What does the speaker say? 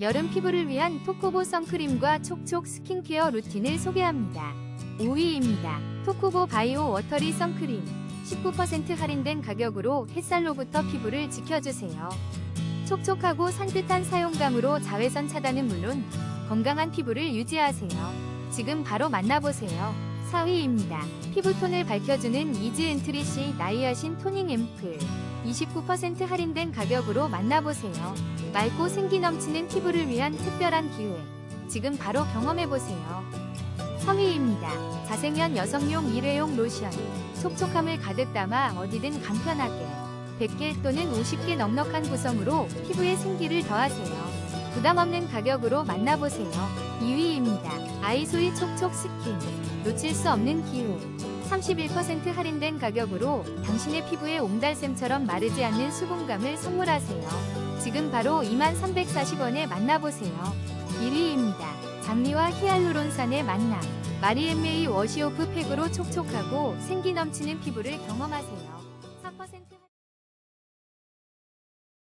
여름 피부를 위한 토코보 선크림과 촉촉 스킨케어 루틴을 소개합니다. 5위입니다. 토코보 바이오 워터리 선크림. 19% 할인된 가격으로 햇살로부터 피부를 지켜주세요. 촉촉하고 산뜻한 사용감으로 자외선 차단은 물론 건강한 피부를 유지하세요. 지금 바로 만나보세요. 4위입니다. 피부톤을 밝혀주는 이즈 엔트리시 나이아신 토닝 앰플. 29% 할인된 가격으로 만나보세요. 맑고 생기 넘치는 피부를 위한 특별한 기회. 지금 바로 경험해보세요. 3위입니다. 자생면 여성용 일회용 로션. 촉촉함을 가득 담아 어디든 간편하게. 100개 또는 50개 넉넉한 구성으로 피부에 생기를 더하세요. 부담 없는 가격으로 만나보세요. 2위입니다. 아이소이 촉촉 스킨. 놓칠 수 없는 기회. 31% 할인된 가격으로 당신의 피부에 옹달샘처럼 마르지 않는 수분감을 선물하세요. 지금 바로 2340원에 만나보세요. 1위입니다. 장미와 히알루론산의 만남. 마리엠메이 워시오프 팩으로 촉촉하고 생기 넘치는 피부를 경험하세요.